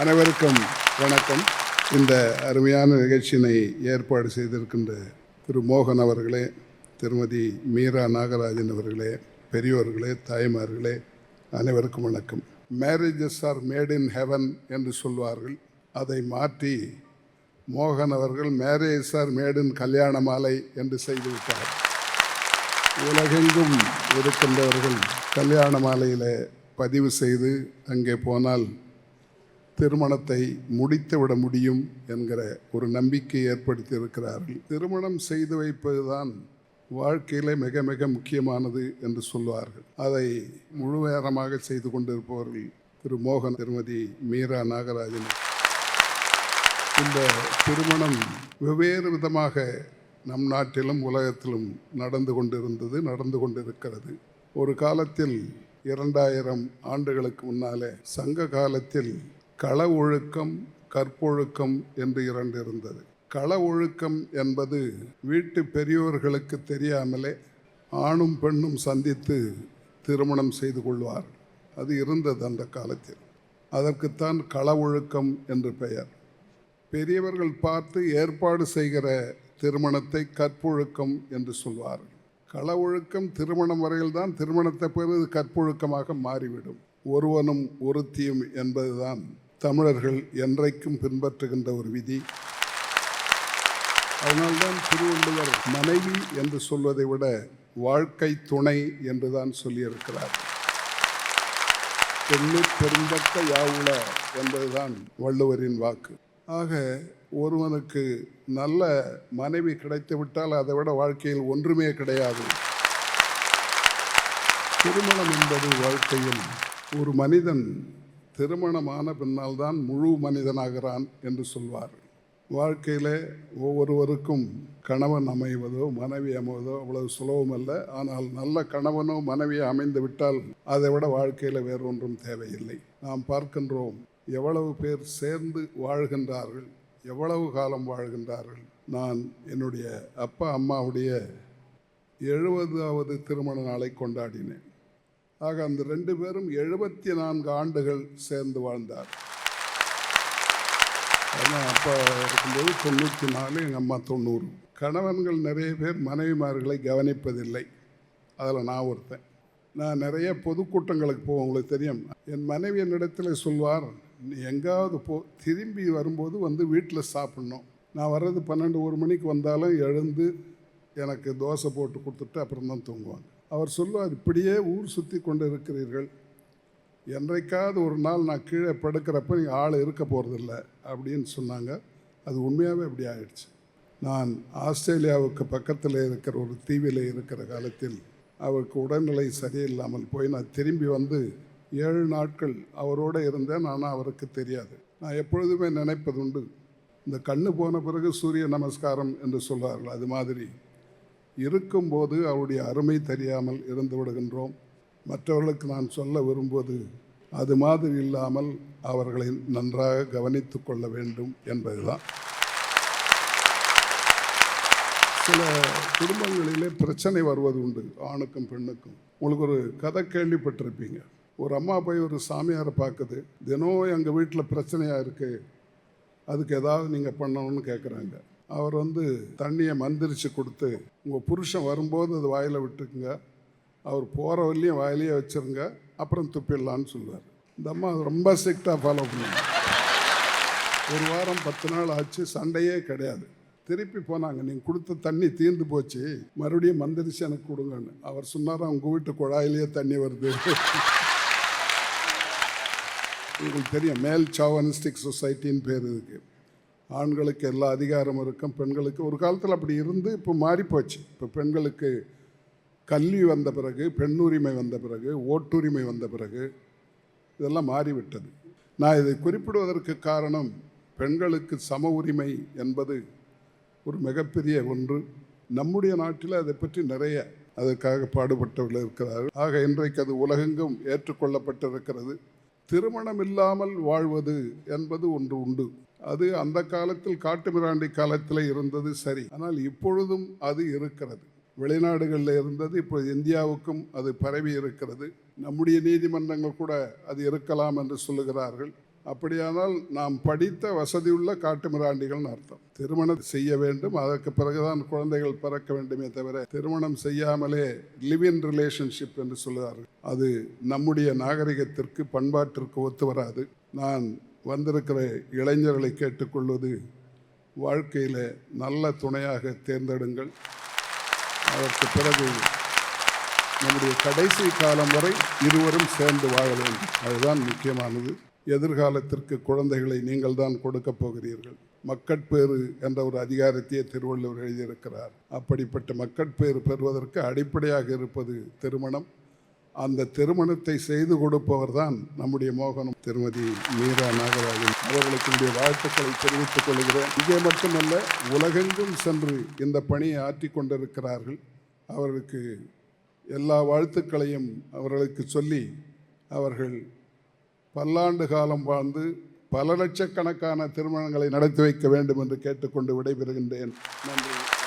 அனைவருக்கும் வணக்கம். இந்த அருமையான நிகழ்ச்சியினை ஏற்பாடு செய்திருக்கின்ற திரு மோகன் அவர்களே திருமதி மீரா நாகராஜன் அவர்களே பெரியோர்களே தாய்மார்களே அனைவருக்கும் வணக்கம். Marriages are made in heaven என்று சொல்வார்கள். அதை மாற்றி மோகன் அவர்கள் மேரேஜ் ஆர் மேட் இன் கல்யாண மாலை என்று செய்துவிட்டார். உலகெங்கும் இருக்கின்றவர்கள் கல்யாண மாலையில் பதிவு செய்து அங்கே போனால் திருமணத்தை முடித்துவிட முடியும் என்கிற ஒரு நம்பிக்கை ஏற்படுத்தி இருக்கிறார்கள் திருமணம் செய்து வைப்பதுதான் வாழ்க்கையிலே மிக மிக முக்கியமானது என்று சொல்வார்கள். அதை முழுநேரமாக செய்து கொண்டிருப்பவர்கள் திரு மோகன் திருமதி மீரா நாகராஜன். இந்த திருமணம் வெவ்வேறு விதமாக நம் நாட்டிலும் உலகத்திலும் நடந்து கொண்டிருந்தது நடந்து கொண்டிருக்கிறது. ஒரு காலத்தில் இரண்டாயிரம் ஆண்டுகளுக்கு முன்னாலே சங்க காலத்தில் கள ஒழுக்கம் கற்பொழுக்கம் என்று இரண்டு இருந்தது கள ஒழுக்கம் என்பது வீட்டு பெரியோர்களுக்கு தெரியாமலே ஆணும் பெண்ணும் சந்தித்து திருமணம் செய்து கொள்வார். அது இருந்தது அந்த காலத்தில். அதற்குத்தான் கள ஒழுக்கம் என்று பெயர். பெரியவர்கள் பார்த்து ஏற்பாடு செய்கிற திருமணத்தை கற்பொழுக்கம் என்று சொல்வார்கள். கள ஒழுக்கம் திருமணம் வரையில்தான் திருமணத்தை பிறகு கற்பொழுக்கமாக மாறிவிடும். ஒருவனும் ஒருத்தியும் என்பதுதான் தமிழர்கள் என்றைக்கும் பின்பற்றுகின்ற ஒரு விதி. அதனால்தான் திருவள்ளுவர் மனைவி என்று சொல்வதை விட வாழ்க்கை துணை என்றுதான் சொல்லியிருக்கிறார். பெண்ணு பெருந்தக்க யாவுல என்பதுதான் வள்ளுவரின் வாக்கு. ஆக ஒருவனுக்கு நல்ல மனைவி கிடைத்து விட்டால் அதை விட வாழ்க்கையில் ஒன்றுமே கிடையாது. திருமணம் என்பது வாழ்க்கையில் ஒரு மனிதன் திருமணமான பின்னால் தான் முழு மனிதனாகிறான் என்று சொல்வார். வாழ்க்கையில் ஒவ்வொருவருக்கும் கணவன் அமைவதோ மனைவி அமைவதோ அவ்வளவு சுலபம் அல்ல ஆனால் நல்ல கணவனோ மனைவியோ அமைந்து விட்டால் அதை விட வாழ்க்கையில் வேறொன்றும் தேவையில்லை. நாம் பார்க்கின்றோம் எவ்வளவு பேர் சேர்ந்து வாழ்கின்றார்கள் எவ்வளவு காலம் வாழ்கின்றார்கள். நான் என்னுடைய அப்பா அம்மாவுடைய எழுபதாவது திருமண நாளை கொண்டாடினேன். ஆக அந்த ரெண்டு பேரும் எழுபத்தி நான்கு ஆண்டுகள் சேர்ந்து வாழ்ந்தார். ஆனால் அப்போ இருக்கும்போது தொண்ணூற்றி நாலு எங்கள் அம்மா தொண்ணூறு. கணவன்கள் நிறைய பேர் மனைவிமார்களை கவனிப்பதில்லை. அதில் நான் ஒருத்தன். நான் நிறைய பொதுக்கூட்டங்களுக்கு போவோம் உங்களுக்கு தெரியும். என் மனைவி என்னிடத்தில் சொல்வார் நீ எங்காவது போ திரும்பி வரும்போது வந்து வீட்டில் சாப்பிட்ணும். நான் வர்றது பன்னெண்டு ஒரு மணிக்கு வந்தாலும் எழுந்து எனக்கு தோசை போட்டு கொடுத்துட்டு அப்புறம் தான் தூங்குவாங்க. அவர் சொல்லுவார் இப்படியே ஊர் சுற்றி கொண்டு இருக்கிறீர்கள் என்றைக்காவது ஒரு நாள் நான் கீழே படுக்கிறப்ப நீங்கள் ஆள் இருக்க போகிறதில்ல அப்படின்னு சொன்னாங்க. அது உண்மையாகவே அப்படி ஆயிடுச்சு. நான் ஆஸ்திரேலியாவுக்கு பக்கத்தில் இருக்கிற ஒரு தீவில் இருக்கிற காலத்தில் அவருக்கு உடல்நிலை சரியில்லாமல் போய் நான் திரும்பி வந்து ஏழு நாட்கள் அவரோடு இருந்தேன். ஆனால் அவருக்கு தெரியாது. நான் எப்பொழுதுமே நினைப்பதுண்டு இந்த கண்ணு போன பிறகு சூரிய நமஸ்காரம் என்று சொல்வார்கள். அது மாதிரி இருக்கும்போது அவருடைய அருமை தெரியாமல் இருந்து விடுகின்றோம். மற்றவர்களுக்கு நான் சொல்ல விரும்புவது அது மாதிரி இல்லாமல் அவர்களை நன்றாக கவனித்து கொள்ள வேண்டும் என்பதுதான். சில குடும்பங்களிலே பிரச்சனை வருவது உண்டு ஆணுக்கும் பெண்ணுக்கும். உங்களுக்கு ஒரு கதை கேள்விப்பட்டிருப்பீங்க. ஒரு அம்மா போய் ஒரு சாமியாரை பார்க்குது தினம் எங்கள் வீட்டில் பிரச்சனையாக இருக்குது அதுக்கு ஏதாவது நீங்கள் பண்ணணும்னு கேட்குறாங்க அவர் வந்து தண்ணியை மந்திரிச்சு கொடுத்து உங்கள் புருஷன் வரும்போது அது வாயில் விட்டுக்குங்க. அவர் போகிற வழியும் வாயிலேயே வச்சுருங்க. அப்புறம் துப்பிடலான்னு சொல்லுவார் இந்த அம்மா அது ரொம்ப ஸ்ட்ரிக்டாக ஃபாலோ பண்ணுவாங்க ஒரு வாரம் பத்து நாள் ஆச்சு சண்டையே கிடையாது. திருப்பி போனாங்க நீங்கள் கொடுத்த தண்ணி தீர்ந்து போச்சு. மறுபடியும் மந்திரிச்சு எனக்கு கொடுங்கன்னு. அவர் சொன்னார் உங்கள் வீட்டு குழாயிலேயே தண்ணி வருது. உங்களுக்கு தெரியும் மேல் சாவனிஸ்டிக் சொசைட்டின்னு பேர் இதுக்கு ஆண்களுக்கு எல்லா அதிகாரமும் இருக்கும் பெண்களுக்கு. ஒரு காலத்தில் அப்படி இருந்து இப்போ மாறிப்போச்சு. இப்போ பெண்களுக்கு கல்வி வந்த பிறகு பெண்ணுரிமை வந்த பிறகு ஓட்டுரிமை வந்த பிறகு இதெல்லாம் மாறிவிட்டது. நான் இதை குறிப்பிடுவதற்கு காரணம் பெண்களுக்கு சம உரிமை என்பது ஒரு மிகப்பெரிய ஒன்று. நம்முடைய நாட்டில் அதை பற்றி நிறைய அதற்காக பாடுபட்டவர்கள் இருக்கிறார்கள். ஆக இன்றைக்கு அது உலகெங்கும் ஏற்றுக்கொள்ளப்பட்டிருக்கிறது. திருமணம் இல்லாமல் வாழ்வது என்பது ஒன்று உண்டு. அது அந்த காலத்தில் காட்டுமிராண்டி காலத்தில் இருந்தது சரி. ஆனால் இப்பொழுதும் அது இருக்கிறது. வெளிநாடுகளில் இருந்தது இப்போ இந்தியாவுக்கும் அது பரவி இருக்கிறது. நம்முடைய நீதிமன்றங்கள் கூட அது இருக்கலாம் என்று சொல்லுகிறார்கள். அப்படியானால் நாம் படித்த வசதியுள்ள காட்டுமிராண்டிகள்னு அர்த்தம். திருமணம் செய்ய வேண்டும் அதற்கு பிறகுதான் குழந்தைகள் பிறக்க வேண்டுமே தவிர திருமணம் செய்யாமலே லிவ் இன் ரிலேஷன்ஷிப் என்று சொல்லுகிறார்கள் அது நம்முடைய நாகரிகத்திற்கு பண்பாட்டிற்கு ஒத்து வராது. நான் வந்திருக்கிற இளைஞர்களை கேட்டுக்கொள்வது வாழ்க்கையில் நல்ல துணையாக தேர்ந்தெடுங்கள். அதற்கு பிறகு நம்முடைய கடைசி காலம் வரை இருவரும் சேர்ந்து வாழ வேண்டும். அதுதான் முக்கியமானது. எதிர்காலத்திற்கு குழந்தைகளை நீங்கள் தான் கொடுக்கப் போகிறீர்கள். மக்கட்பேறு என்ற ஒரு அதிகாரத்தையே திருவள்ளுவர் எழுதியிருக்கிறார். அப்படிப்பட்ட மக்கட்பேறு பெறுவதற்கு அடிப்படையாக இருப்பது திருமணம். அந்த திருமணத்தை செய்து கொடுப்பவர் தான் நம்முடைய மோகனம் திருமதி மீரா நாகராஜன். அவர்களுக்கு என்னுடைய வாழ்த்துக்களை தெரிவித்துக் கொள்கிறேன். இங்கே மட்டுமல்ல உலகெங்கும் சென்று இந்த பணியை ஆற்றி கொண்டிருக்கிறார்கள். அவர்களுக்கு எல்லா வாழ்த்துக்களையும் அவர்களுக்கு சொல்லி அவர்கள் பல்லாண்டு காலம் வாழ்ந்து பல லட்சக்கணக்கான திருமணங்களை நடத்தி வைக்க வேண்டும் என்று கேட்டுக்கொண்டு விடைபெறுகின்றேன். நன்றி.